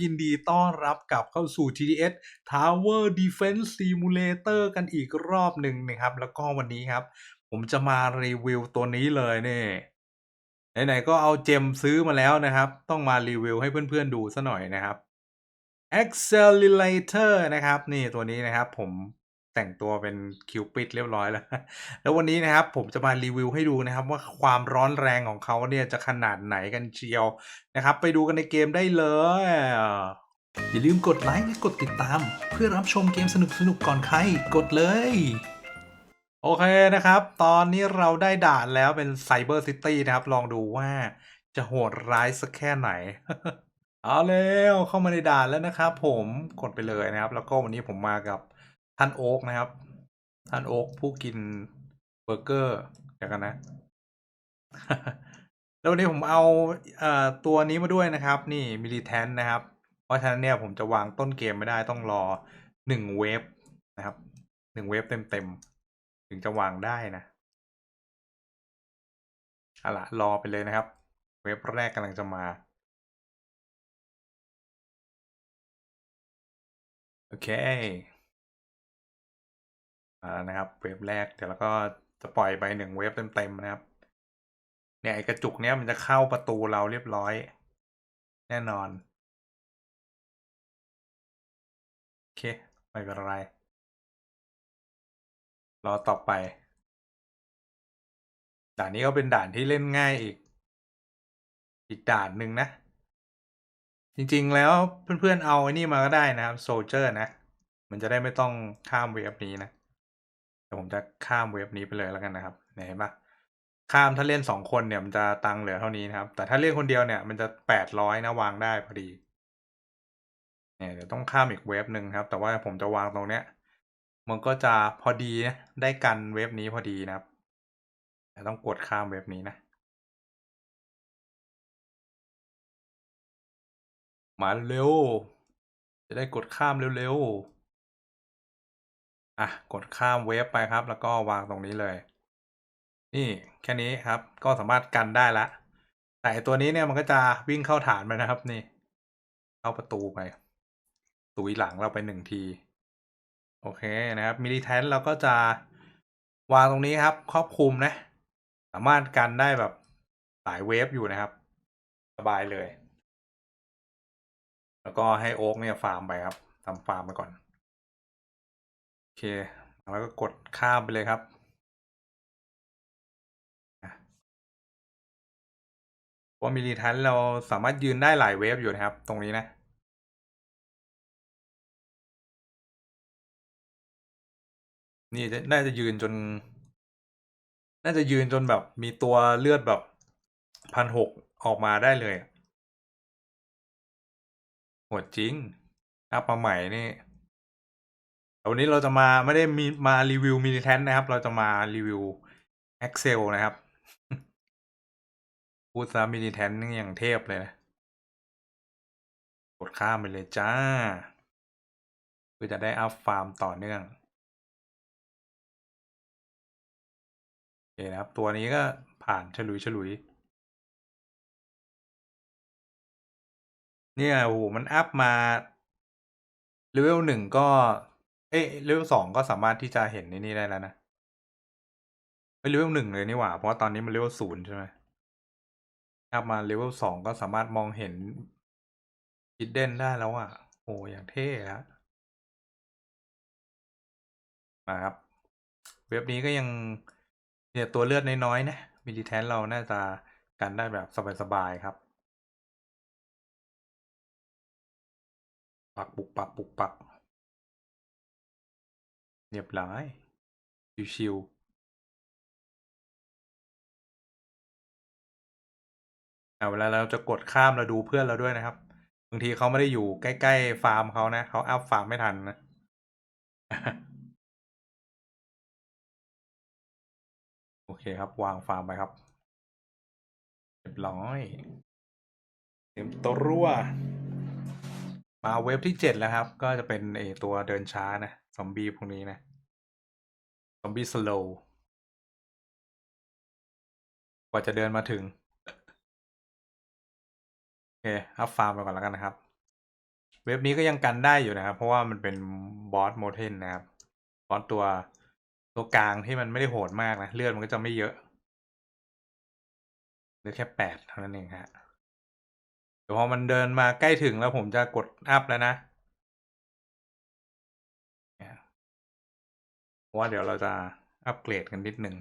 ยินดีต้อนรับกลับเข้าสู่ TDS Tower Defense Simulator กันอีกรอบหนึ่งนะครับ แล้วก็วันนี้ครับ ผมจะมารีวิวตัวนี้เลยเนี่ยไหนๆก็เอาเจมซื้อมาแล้วนะครับ ต้องมารีวิวให้เพื่อนๆดูซะหน่อยนะครับ Accelerator นะครับ นี่ตัวนี้นะครับ ผม แต่งตัวเป็นคิวปิดเรียบร้อยแล้ว แล้ววันนี้นะครับผมจะมารีวิวให้ดูนะครับว่าความร้อนแรงของเขาเนี่ยจะขนาดไหนกันเชียวนะครับ ไปดูกันในเกมได้เลย อย่าลืมกดไลค์และกดติดตาม เพื่อรับชมเกมสนุกๆก่อนใคร กดเลย โอเคนะครับ ตอนนี้เราได้ด่านแล้วเป็นไซเบอร์ซิตี้นะครับ ลองดูว่าจะโหดร้ายสักแค่ไหนเอาแล้วเข้ามาในด่านแล้วนะครับผมกดไปเลยนะครับ แล้วก็วันนี้ผมมากับ ท่านโอ๊กนะครับ ท่านโอ๊กผู้กินเบอร์เกอร์เดี๋ยวกันนะ แล้ววันนี้ผมเอาเอ่อตัวนี้มาด้วยนะครับ นี่มิลิแทนนะครับ เพราะฉะนั้นเนี่ยผมจะวางต้นเกมไม่ได้ต้องรอหนึ่งเวฟนะครับหนึ่งเวฟเต็มๆ ถึงจะวางได้นะเอาละรอไปเลยนะครับ เวฟแรกกำลังจะมา โอเค นะครับ เวฟแรกเดี๋ยวเราก็จะปล่อยไปหนึ่งเวฟเต็มๆนะครับ เนี่ยไอกระจุกเนี้ยมันจะเข้าประตูเราเรียบร้อย แน่นอน โอเค ไม่เป็นไร รอต่อไป ด่านนี้ก็เป็นด่านที่เล่นง่ายอีก อีกด่านหนึ่งนะ จริงๆแล้วเพื่อนๆเอาไอ้นี่มาก็ได้นะครับโซเจอร์นะ มันจะได้ไม่ต้องข้ามเวฟนี้นะ แต่ผมจะข้ามเวฟนี้ไปเลยแล้วกันนะครับเห็นปะข้ามถ้าเล่นสองคนเนี่ยมันจะตังค์เหลือเท่านี้นะครับ แต่ถ้าเล่นคนเดียวเนี่ยมันจะแปดร้อยนะวางได้พอดีเนี่ยเดี๋ยวต้องข้ามอีกเวฟหนึ่งครับ แต่ว่าผมจะวางตรงเนี้ย มันก็จะพอดีนะได้กันเวฟนี้พอดีนะครับแต่ต้องกดข้ามเวฟนี้นะมาเร็ว จะได้กดข้ามเร็วๆ อะกดข้ามเวฟไปครับ แล้วก็วางตรงนี้เลย นี่แค่นี้ครับ ก็สามารถกันได้ละ แต่ตัวนี้เนี่ยมันก็จะวิ่งเข้าฐานไปนะครับ นี่ เข้าประตูไปตุยหลังเราไปหนึ่งที โอเคนะครับมิลิแทนเราก็จะวางตรงนี้ครับ ครอบคลุมนะ สามารถกันได้แบบหลายเวฟอยู่นะครับ สบายเลย แล้วก็ให้โอ๊กเนี่ยฟาร์มไปครับทำฟาร์มไปก่อน เคแล้วก็กดข้ามไปเลยครับ ว่ามิลิทันเราสามารถยืนได้หลายเวฟอยู่นะครับ ตรงนี้นะนี่น่าจะยืนจน น่าจะยืนจนแบบมีตัวเลือดแบบพันหกออกมาได้เลยโหดจริงอัพมาใหม่นี่ วันนี้เราจะมาไม่ได้มีมารีวิวมิลิแทนนะครับ เราจะมารีวิว Excel นะครับ พูดซะมิลิแทนนี่อย่างเทพเลยนะ กดข้ามไปเลยจ้าเพื่อจะได้อัพฟาร์มต่อเนื่องโอเคนะครับ ตัวนี้ก็ผ่านฉลุยฉลุยเนี่ยโอ้โหมันอัพมาเลเวลหนึ่งก็ เอ้ยเลเวลสองก็สามารถที่จะเห็นในนี่ได้แล้วนะไม่เลเวลหนึ่งเลยนี่หว่า เพราะว่าตอนนี้มันเลเวลศูนย์ใช่ไหมอัพมาเลเวลสองก็สามารถมองเห็นฮิดเด้นได้แล้วอะ โอ้อย่างเท่อะมาครับ เว็บนี้ก็ยังเนี่ยตัวเลือดน้อยๆนะมิลิแทนเราน่าจะกันได้แบบสบายๆครับ ปักปุกปักปุกปัก เรียบร้อย ชิวๆอ่าเวลาเราจะกดข้ามเราดูเพื่อนเราด้วยนะครับ บางทีเขาไม่ได้อยู่ใกล้ ๆ ฟาร์มเขานะเขาอัพฟาร์มไม่ทันนะโอเคครับ วางฟาร์มไปครับ เรียบร้อยเตรียมตัวรั่ว มาเวฟที่เจ็ดแล้วครับ ก็จะเป็นเอตัวเดินช้านะ ซอมบี้พวกนี้นะ ซอมบี้สโลว์กว่าจะเดินมาถึง โอเค อัพฟาร์มไปก่อนแล้วกันนะครับ เว็บนี้ก็ยังกันได้อยู่นะครับ เพราะว่ามันเป็นบอสโมเทนนะครับ บอสตัวตัวกลางที่มันไม่ได้โหดมากนะ เลือดมันก็จะไม่เยอะเหลือแค่แปดเท่านั้นเองฮะ เดี๋ยวพอมันเดินมาใกล้ถึงแล้วผมจะกดอัพแล้วนะ ว่าเดี๋ยวเราจะอัปเกรดกันนิดหนึ่ง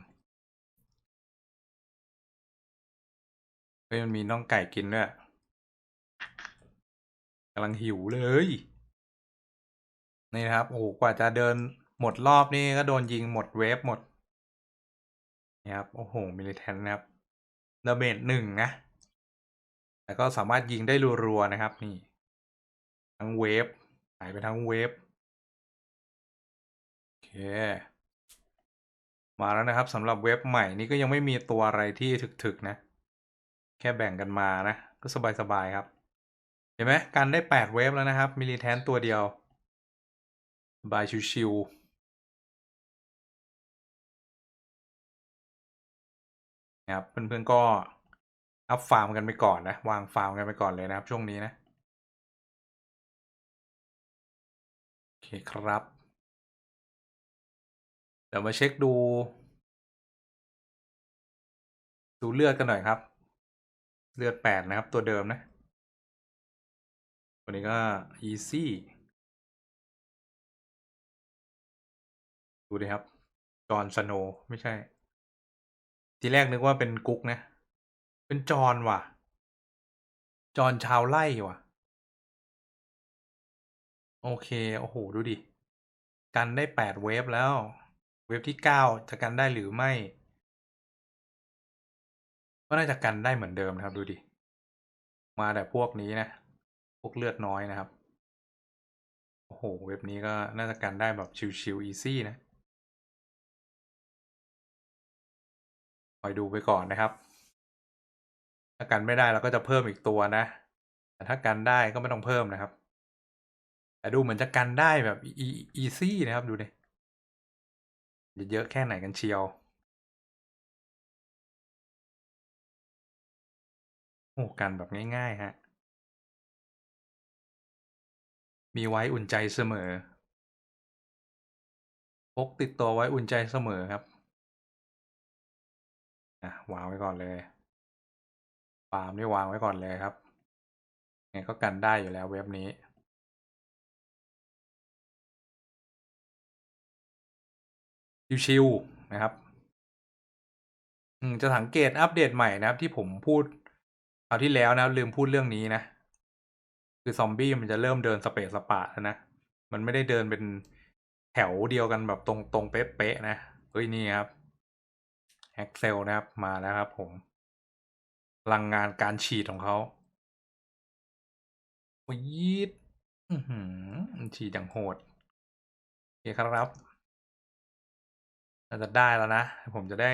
เฮ้ยมันมีน่องไก่กินด้วยกำลังหิวเลย นี่นะครับ โอ้กว่าจะเดินหมดรอบนี่ก็โดนยิงหมดเวฟหมดนี่ครับ โอ้โห มิลิเทนนะครับดาเมจหนึ่งนะ แต่ก็สามารถยิงได้รัวๆนะครับ นี่ ทั้งเวฟหายไปทั้งเวฟ มาแล้วนะครับสำหรับเว็บใหม่นี่ก็ยังไม่มีตัวอะไรที่ถึกๆนะ แค่แบ่งกันมานะ ก็สบายๆครับ เห็นไหมกันได้แปดเวฟแล้วนะครับ มิลิแทนตัวเดียวบายชิวๆนะครับเพื่อนๆก็อัพฟาร์มกันไปก่อนนะ วางฟาร์มกันไปก่อนเลยนะครับช่วงนี้นะ โอเคครับ เดี๋ยวมาเช็คดู ดูเลือดกันหน่อยครับ เลือดแปดนะครับ ตัวเดิมนะวันนี้ก็ easy ดูดิครับ จอห์นสโนไม่ใช่ ทีแรกนึกว่าเป็นกุ๊กนะ เป็นจอห์นว่ะ จอห์นชาวไร่ว่ะ โอเค โอ้โห ดูดิ กันได้แปดเวฟแล้ว เวฟที่เก้าจะกันได้หรือไม่ ก็น่าจะกันได้เหมือนเดิมนะครับดูดิ มาแต่พวกนี้นะ พวกเลือดน้อยนะครับ โอ้โห เว็บนี้ก็น่าจะกันได้แบบชิวๆ easy นะคอยดูไปก่อนนะครับ ถ้ากันไม่ได้เราก็จะเพิ่มอีกตัวนะ แต่ถ้ากันได้ก็ไม่ต้องเพิ่มนะครับ แต่ดูเหมือนจะกันได้แบบ easy นะครับดูดิจะ เยอะแค่ไหนกันเชียว โอ้กันแบบง่ายๆฮะ มีไว้อุ่นใจเสมอ พกติดตัวไว้อุ่นใจเสมอครับ อะ วางไว้ก่อนเลยฟาร์มนี่วางไว้ก่อนเลยครับไงก็กันได้อยู่แล้วเว็บนี้ ชิวๆนะครับอืมจะสังเกตอัปเดตใหม่นะครับ ที่ผมพูดคราวที่แล้วนะลืมพูดเรื่องนี้นะ คือซอมบี้มันจะเริ่มเดินสเปซสปะแล้วนะ มันไม่ได้เดินเป็นแถวเดียวกันแบบตรงตรงเป๊ะๆนะเฮ้ยนี่ครับแฮกเซลนะครับมาแล้วครับผมพลังงานการฉีดของเขาโอ้ยยีดฉีดอย่างโหดโอเคครับ เราจะได้แล้วนะ ผมจะได้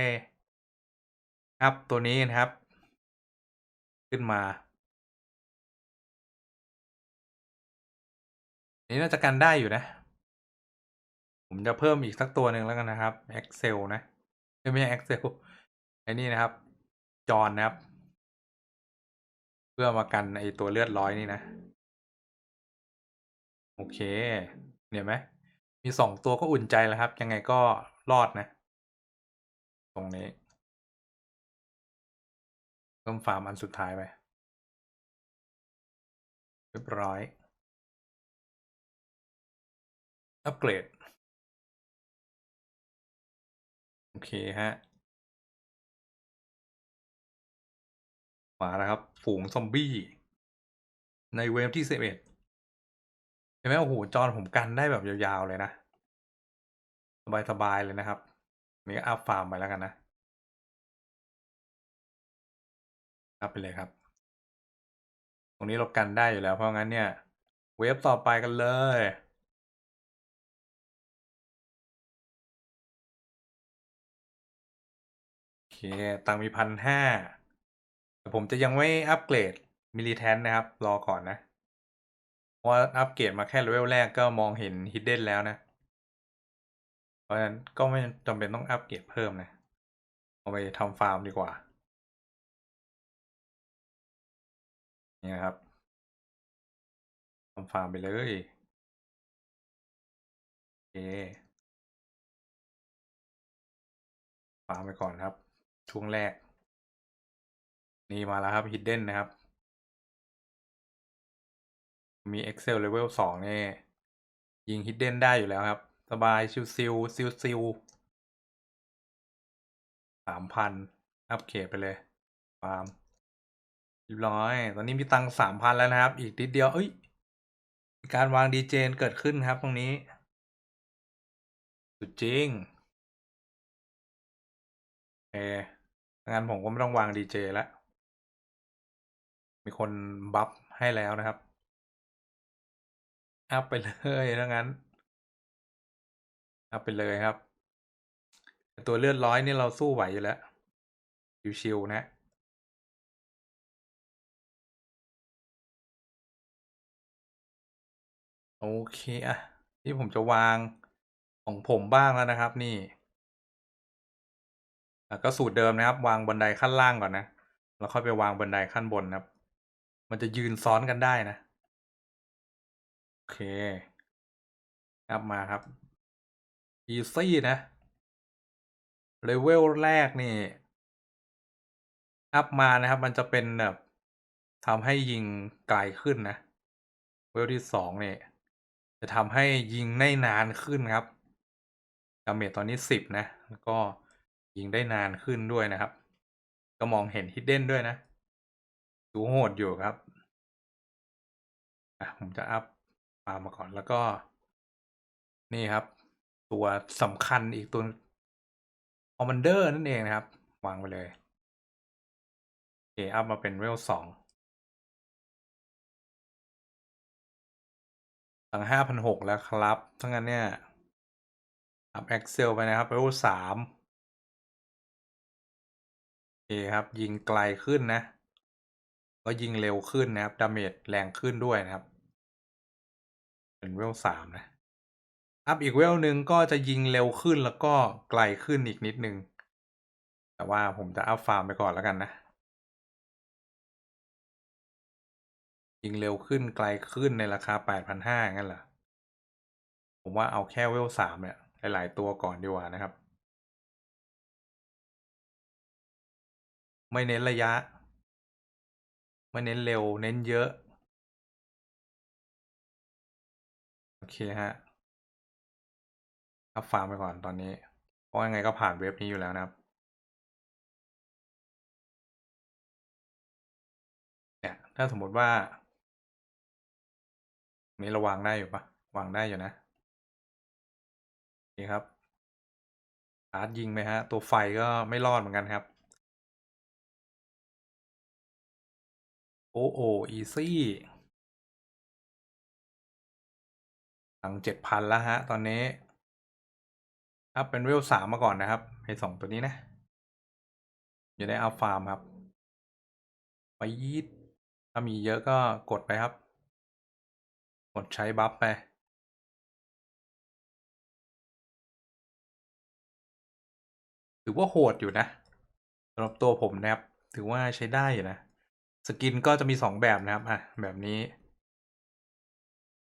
อัพตัวนี้นะครับ ขึ้นมานี้น่าจะกันได้อยู่นะ ผมจะเพิ่มอีกสักตัวหนึ่งแล้วกันนะครับ Excel นะไม่ใช่ Excel ไอ้นี่นะครับ จอนนะครับ เพื่อมากันไอตัวเลือดร้อยนี่นะ โอเคเนี่ยไหมมีสองตัวก็อุ่นใจแล้วครับ ยังไงก็รอดนะ ตรงนี้เพิ่มฟาร์มอันสุดท้ายไปเรียบร้อยอัปเกรด โอเคฮะมาแล้วครับ ฝูงซอมบี้ ในเวฟที่สิบเอ็ดเห็นไหมโอ้โห จอนผมกันได้แบบยาวๆเลยนะ สบาย ๆ เลยนะครับ นี่ก็อัพฟาร์มไปแล้วกันนะอัพไปเลยครับ ตรงนี้เรากันได้อยู่แล้วเพราะงั้นเนี่ย เวฟต่อไปกันเลยโอเคตังค์มีพันห้าแต่ผมจะยังไม่อัปเกรดมิลิแทนนะครับ รอก่อนนะ เพราะว่าอัปเกรดมาแค่เลเวลแรกก็มองเห็นฮิดเด้นแล้วนะ เพราะฉะนั้นก็ไม่จำเป็นต้องอัปเกรดเพิ่มนะ เอาไปทำฟาร์มดีกว่า นี่นะครับทำฟาร์มไปเลยโอเคฟาร์มไปก่อนครับ ช่วงแรก นี่มาแล้วครับ Hidden นะครับ มี Excel Level สองนี่ ยิง Hidden ได้อยู่แล้วครับ สบายชิวซิวซิวซิวสามพันอัพเกรดไปเลยฟาร์มเรียบร้อย ตอนนี้มีตังสามพันแล้วนะครับ อีกนิดเดียวเอ้ยการวางดีเจนเกิดขึ้นครับตรงนี้ สุดจริงเองั้นผมก็ไม่ต้องวางดีเจแล้วมีคนบัฟให้แล้วนะครับ อัพไปเลยถ้างั้น เอัพไปเลยครับ ตัวเลือดร้อยนี่เราสู้ไหวอยู่แล้วชิวๆนะโอเคอะนี่ผมจะวางของผมบ้างแล้วนะครับ นี่ก็สูตรเดิมนะครับ วางบันไดขั้นล่างก่อนนะแล้วค่อยไปวางบันไดขั้นบนนะครับ มันจะยืนซ้อนกันได้นะ โอเคอัพมาครับ easy นะ เลเวลแรกนี่ อัพมานะครับ มันจะเป็นแบบทำให้ยิงไกลขึ้นนะ เวลที่สองเนี่ยจะทำให้ยิงได้นานขึ้นครับดาเมจตอนนี้สิบนะ แล้วก็ยิงได้นานขึ้นด้วยนะครับ ก็มองเห็นฮิดเด้นด้วยนะ ดูโหดอยู่ครับอะผมจะอัพมามาก่อนแล้วก็ นี่ครับ ตัวสำคัญอีกตัวคอมมานเดอร์นั่นเองนะครับ วางไปเลยโอเคอัพมาเป็นเวลสองตั้งห้าพันหกแล้วครับทั้งนั้นเนี่ย อัพ Excel ไปนะครับเวลสามโอเคครับ ยิงไกลขึ้นนะ ก็ยิงเร็วขึ้นนะครับ ดาเมจแรงขึ้นด้วยนะครับ เป็นเวลสามนะ อัพอีกเวลหนึ่งก็จะยิงเร็วขึ้นแล้วก็ไกลขึ้นอีกนิดนึง แต่ว่าผมจะอัพฟาร์มไปก่อนแล้วกันนะ ยิงเร็วขึ้นไกลขึ้นในราคาแปดพันห้างั้นเหรอ ผมว่าเอาแค่เวลสามเนี่ยหลายๆตัวก่อนดีกว่านะครับ ไม่เน้นระยะ ไม่เน้นเร็วเน้นเยอะ โอเคฮะ อัพฟาร์มไปก่อนตอนนี้ เพราะยังไงก็ผ่านเว็บนี้อยู่แล้วนะครับเนี่ยถ้าสมมติว่านี้เราวางได้อยู่ปะวางได้อยู่นะนี่ครับชาร์จยิงไหมฮะ ตัวไฟก็ไม่รอดเหมือนกันครับ โอ้โออีซี่ตังเจ็ดพันแล้วฮะ ตอนนี้ อัพเป็นเวลสามมาก่อนนะครับให้สองตัวนี้นะอย่าได้อัพฟาร์มครับ ไปยีดถ้ามีเยอะก็กดไปครับ กดใช้บัฟไปถือว่าโหดอยู่นะสำหรับตัวผมนะครับ ถือว่าใช้ได้อยู่นะ สกินก็จะมีสองแบบนะครับอะแบบนี้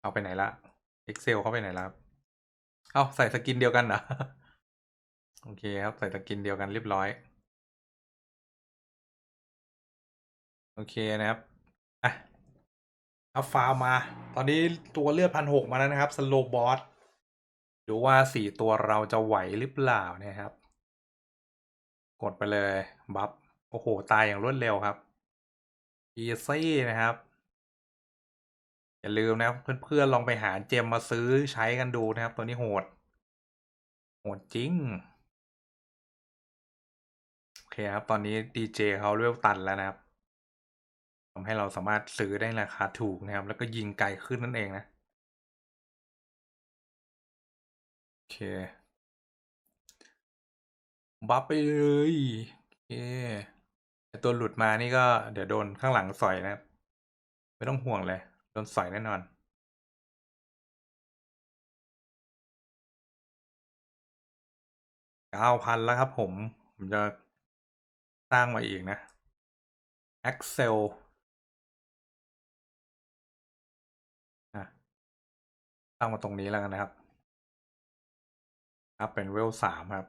เอาไปไหนละ Excel เข้าไปไหนละเอาใส่สกินเดียวกันเหรอ โอเคครับ ใส่สกินเดียวกันเรียบร้อย โอเคนะครับอะอัพฟาร์มา ตอนนี้ตัวเลือดพันหกมาแล้วนะครับ สโลบอสดูว่าสี่ตัวเราจะไหวหรือเปล่านะครับ กดไปเลย บัฟ โอ้โห ตายอย่างรวดเร็วครับอีซี่นะครับ อย่าลืมนะครับเพื่อนๆลองไปหาเจมมาซื้อใช้กันดูนะครับ ตัวนี้โหด โหดจริง เคครับ ตอนนี้ดีเจเขาเรียกตันแล้วนะครับทำให้เราสามารถซื้อได้ราคาถูกนะครับ แล้วก็ยิงไกลขึ้นนั่นเองนะโอเค บัฟไปเลยโอเคต่ตัวหลุดมานี่ก็เดี๋ยวโดนข้างหลังสอยนะครับ ไม่ต้องห่วงเลย โดนสอยแน่นอนเก้าพันแล้วครับผม ผมจะ สร้างมาอีกนะ Excel อะตั้งมาตรงนี้แล้วกันนะครับอัพเป็นเวลสามครับ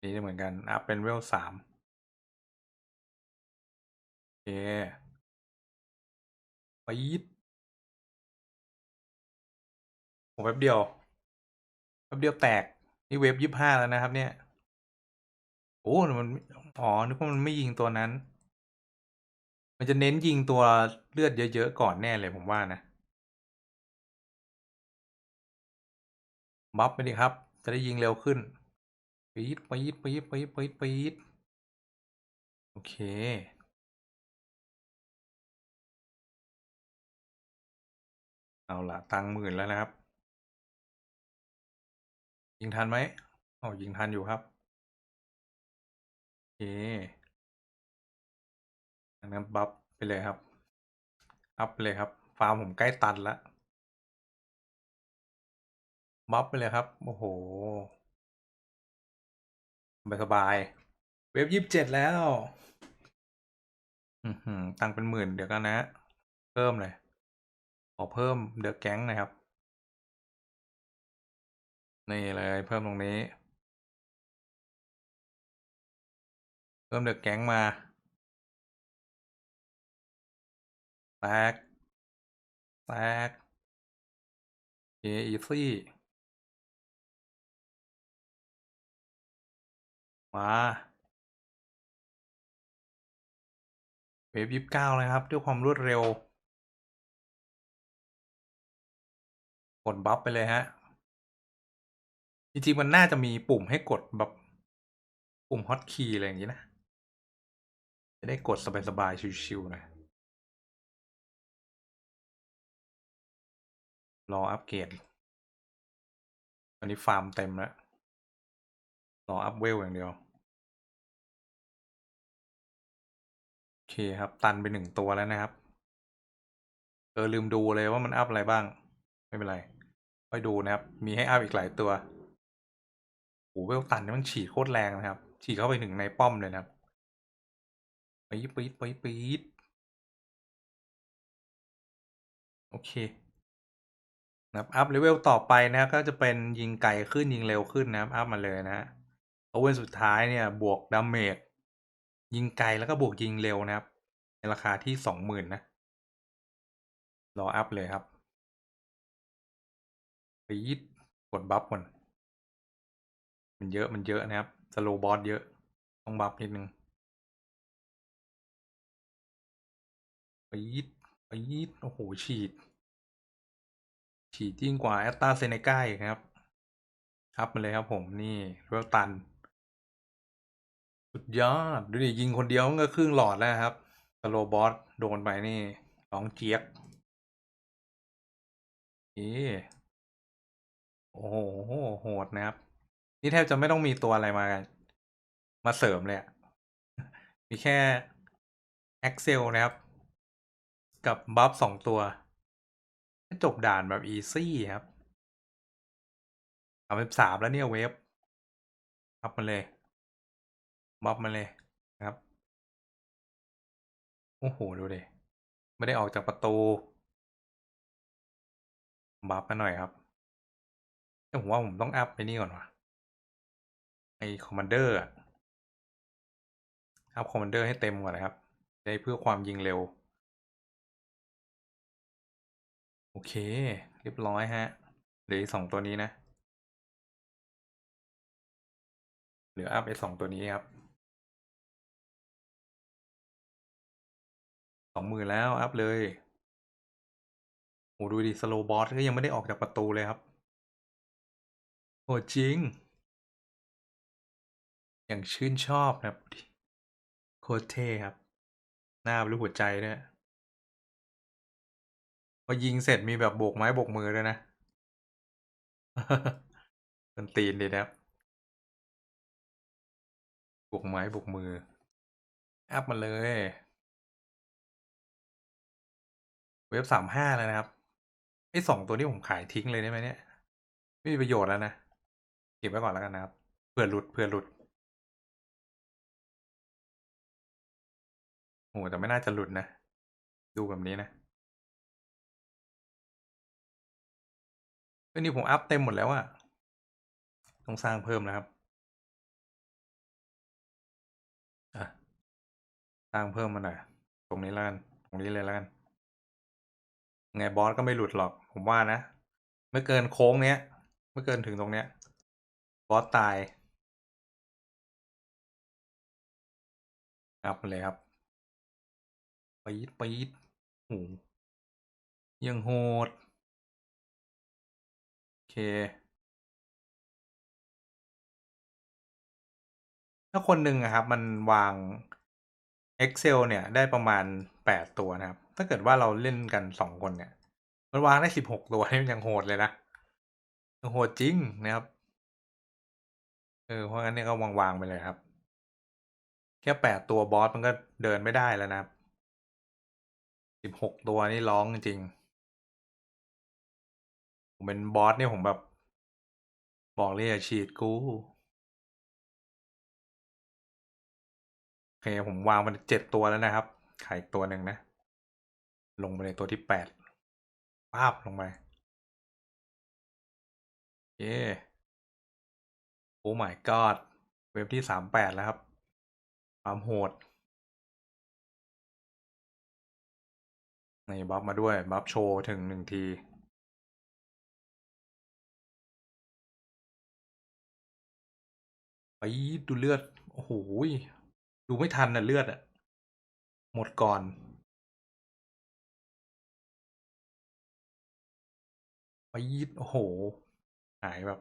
นี่เหมือนกันอัพเป็นเวลสามโอเคไปยิดโอ้แป๊บเดียวแป๊บเดียวแตก นี่เวฟยี่ห้าแล้วนะครับเนี่ย โอ้มันอ๋อนึกว่ามันไม่ยิงตัวนั้น มันจะเน้นยิงตัวเลือดเยอะๆก่อนแน่เลยผมว่านะบัฟไปดิครับ จะได้ยิงเร็วขึ้นปี๊ดปี๊ดปี๊ดปี๊ดปี๊ดปี๊ดโอเค เอาละตังค์หมื่นแล้วนะครับ ยิงทันไหมอ๋อยิงทันอยู่ครับ เคอันนั้นบัฟไปเลยครับ อัพไปเลยครับ ฟาร์มผมใกล้ตันแล้วบัฟไปเลยครับ โอ้โหสบายสบายๆเว็บยี่สิบเจ็ดแล้ว อือหือตังค์เป็นหมื่นเดี๋ยวกันนะ เพิ่มเลย ขอเพิ่มเดอะแก๊งนะครับ นี่เลยเพิ่มตรงนี้ พิ่มเดอะแก๊งมาแตกแตกเออีซี่มาเวฟยิบเก้าเลยครับ ด้วยความรวดเร็ว กดบัฟไปเลยฮะ จริงๆ มันน่าจะมีปุ่มให้กดแบบปุ่มฮอตคีย์อะไรอย่างนี้นะ จะได้กดสบายๆชิวๆหน่อยรออัปเกรดตอนนี้ฟาร์มเต็มแล้ว รออัพเวลอย่างเดียว โอเคครับ ตันไปหนึ่งตัวแล้วนะครับ เออลืมดูเลยว่ามันอัพอะไรบ้าง ไม่เป็นไร ค่อยดูนะครับ มีให้อัพอีกหลายตัวโอ้เวลตันนี่มันฉีดโคตรแรงนะครับ ฉีดเข้าไปถึงในป้อมเลยนะครับ ปี๊ดปี๊ดปี๊ดปี๊ดโอเคนะครับอัพเลเวลต่อไปนะครับก็จะเป็นยิงไกลขึ้นยิงเร็วขึ้นนะครับอัพมาเลยนะฮะเอาเวนสุดท้ายเนี่ยบวกดาเมจยิงไกลแล้วก็บวกยิงเร็วนะครับ ในราคาที่สองหมื่นนะ รออัพเลยครับปี๊ดกดบัฟก่อนมันเยอะมันเยอะนะครับสโลบอสเยอะ ต้องบัฟนิดนึง ปี๊ดปีดโอ้โห ฉีด ฉีดยิ่งกว่าแอตตาเซเนกาอีกครับอัพมาเลยครับผมนี่เวลตัน สุดยอด ดูดิ ยิงคนเดียวมันก็ครึ่งหลอดแล้วครับสโลบอสโดนไปนี่ร้องเจี๊ยกเอโอ้โหโหดนะครับ นี่แทบจะไม่ต้องมีตัวอะไรมา มาเสริมเลยมีแค่ Excel นะครับ กับบัฟสองตัวจบด่านแบบอีซี่ครับเอาเป็นสามแล้วเนี่ยเวฟบัฟมาเลยบัฟมาเลยครับ โอ้โห ดูดิไม่ได้ออกจากประตู บัฟมาหน่อยครับแต่ผมว่าผมต้องอัพไปนี่ก่อนวะไอคอมมานเดอร์อัพคอมมานเดอร์ให้เต็มก่อนนะครับได้เพื่อความยิงเร็ว โอเค เรียบร้อยฮะเหลือสองตัวนี้นะเหลืออัพไอสองตัวนี้ครับสองหมื่นแล้วอัพเลยโอ้ดูดิสโลบอสก็ยังไม่ได้ออกจากประตูเลยครับโหจริง อย่างชื่นชอบนะครับโคตรเท่ครับ หน้าเป็นรูปหัวใจด้วย พอยิงเสร็จมีแบบโบกไม้โบกมือด้วยนะเป็นตีนดีนะครับโบกไม้โบกมือแอัพมาเลย เว็บสามห้าแล้วนะครับไอ้สองตัวนี้ผมขายทิ้งเลยได้ไหมเนี่ย ไม่มีประโยชน์แล้วนะ เก็บไว้ก่อนแล้วกันนะครับเผื่อหลุดเผื่อหลุดโอ้แต่ไม่น่าจะหลุดนะ ดูแบบนี้นะ อันนี้ผมอัพเต็มหมดแล้วอะต้องสร้างเพิ่มนะครับอะสร้างเพิ่มมาหน่อยตรงนี้แล้วกันตรงนี้เลยแล้วกันไงบอสก็ไม่หลุดหรอก ผมว่านะไม่เกินโค้งเนี้ยไม่เกินถึงตรงเนี้ย บอสตายอัพเลยครับปี๊ดปี๊ดโอ้ยังโหด เค ถ้าคนหนึ่งอะครับมันวาง Excel เนี่ยได้ประมาณแปดตัวนะครับ ถ้าเกิดว่าเราเล่นกันสองคนเนี่ย มันวางได้สิบหกตัวนี่มันยังโหดเลยนะยโหดจริงนะครับ เออ เพราะงั้นเนี่ยก็วางวางๆไปเลยครับ แค่แปดตัวบอสมันก็เดินไม่ได้แล้วนะครับสิบหกตัวนี่ร้องจริง ผมเป็นบอสเนี่ยผมแบบ บอกเลยอย่าฉีดกูโอเคผมวางมันเจ็ดตัวแล้วนะครับ ขายอีกตัวหนึ่งนะ ลงไปในตัวที่แปดปาบลงไปเย้โอ้ my god เว็บที่สามแปดแล้วครับ ความโหดนี่บัฟมาด้วย บัฟโชว์ถึงหนึ่งที ไปดูเลือด โอ้โหดูไม่ทันน่ะเลือดอะหมดก่อน ไปยีดโอ้โห หายแบบ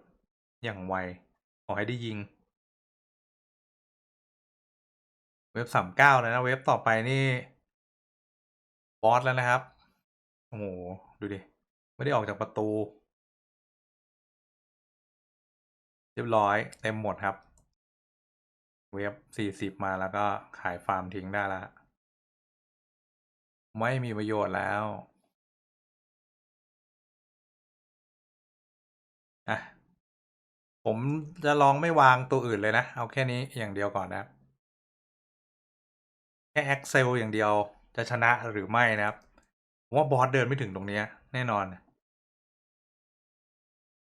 อย่างไว ขอให้ได้ยิง เว็บสามเก้าแล้วนะ เว็บต่อไปนี่ บอสแล้วนะครับ โอ้โห ดูดิ ไม่ได้ออกจากประตู เรียบร้อย เต็มหมดครับ เว็บสี่สิบมาแล้วก็ขายฟาร์มทิ้งได้แล้วไม่มีประโยชน์แล้วอะผมจะลองไม่วางตัวอื่นเลยนะ เอาแค่นี้อย่างเดียวก่อนนะครับ แค่ Excel อย่างเดียวจะชนะหรือไม่นะครับผมว่าบอสเดินไม่ถึงตรงนี้แน่นอน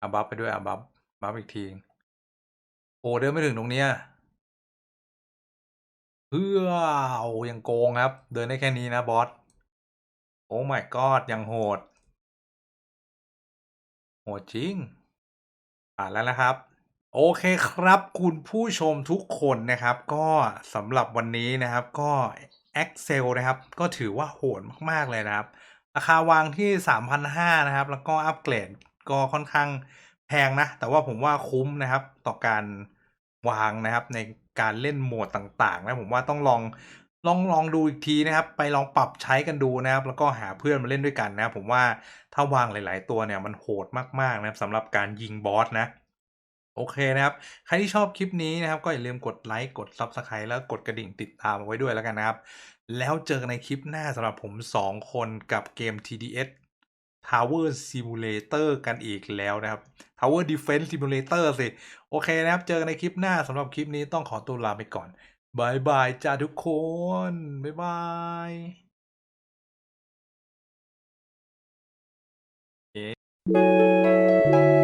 อาบัฟไปด้วยอาบัฟบัฟอีกทีโอ้เดินไม่ถึงตรงนี้ พื่อโอ้ยังโกงครับ เดินได้แค่นี้นะบอส โอ้ my god ยังโหด โหดจริงผ่านแล้วนะครับ โอเคครับ คุณผู้ชมทุกคนนะครับ ก็สำหรับวันนี้นะครับก็ Excel นะครับ ก็ถือว่าโหดมาก ๆ เลยนะครับ ราคาวางที่ 3,500 นะครับ แล้วก็อัปเกรดก็ค่อนข้างแพงนะ แต่ว่าผมว่าคุ้มนะครับต่อการวางนะครับใน การเล่นโหมดต่างๆนะผมว่าต้องลองลองลองดูอีกทีนะครับ ไปลองปรับใช้กันดูนะครับ แล้วก็หาเพื่อนมาเล่นด้วยกันนะผมว่าถ้าวางหลาย ๆ ตัวเนี่ยมันโหดมากๆนะครับสำหรับการยิงบอสนะโอเคนะครับ ใครที่ชอบคลิปนี้นะครับ ก็อย่าลืมกดไลค์กด Subscribe แล้วกดกระดิ่งติดตามเอาไว้ด้วยแล้วกันนะครับ แล้วเจอกันในคลิปหน้าสำหรับผม 2 คนกับเกม TDS Tower Simulator กันอีกแล้วนะครับ Tower Defense Simulator สิ โอเคนะครับ เจอกันในคลิปหน้าสำหรับคลิปนี้ต้องขอตัวลาไปก่อนบายบายจ้าทุกคน บ๊ายบายโอเค